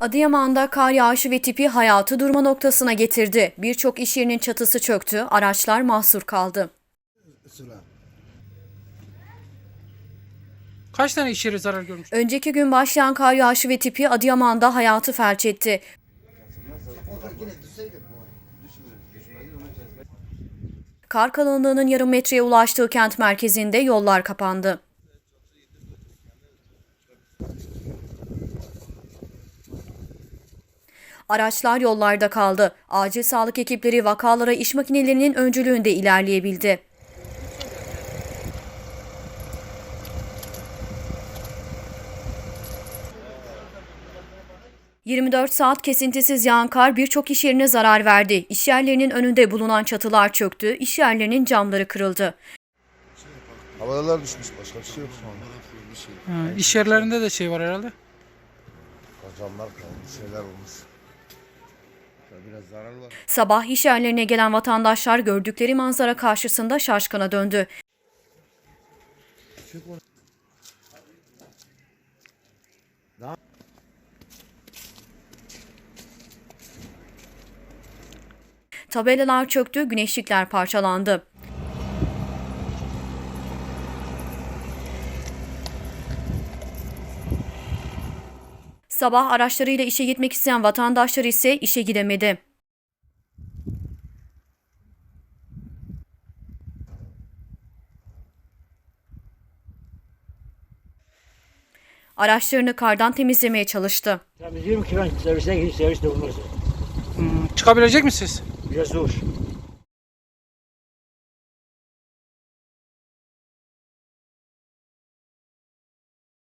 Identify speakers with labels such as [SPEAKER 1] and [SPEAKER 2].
[SPEAKER 1] Adıyaman'da kar yağışı ve tipi hayatı durma noktasına getirdi. Birçok iş yerinin çatısı çöktü, araçlar mahsur kaldı.
[SPEAKER 2] Kaç tane iş yeri zarar görmüş?
[SPEAKER 1] Önceki gün başlayan kar yağışı ve tipi Adıyaman'da hayatı felç etti. Kar kalınlığının yarım metreye ulaştığı kent merkezinde yollar kapandı. Araçlar yollarda kaldı. Acil sağlık ekipleri vakalara iş makinelerinin öncülüğünde ilerleyebildi. ...24 saat kesintisiz yağan kar birçok iş yerine zarar verdi. İş yerlerinin önünde bulunan çatılar çöktü, iş yerlerinin camları kırıldı.
[SPEAKER 3] Havalar düşmüş başka bir şey yok şu anda.
[SPEAKER 2] Ha, iş yerlerinde de şey var herhalde.
[SPEAKER 3] Camlar kalmış şeyler olmuş.
[SPEAKER 1] Sabah iş yerlerine gelen vatandaşlar gördükleri manzara karşısında şaşkına döndü. Tabelalar çöktü, güneşlikler parçalandı. Sabah araçlarıyla işe gitmek isteyen vatandaşlar ise işe gidemedi. Araçlarını kardan temizlemeye çalıştı.
[SPEAKER 4] Temizliyorum ki ben servise gidip serviste olmaz.
[SPEAKER 2] Hmm, çıkabilecek misiniz?
[SPEAKER 4] Biraz zor.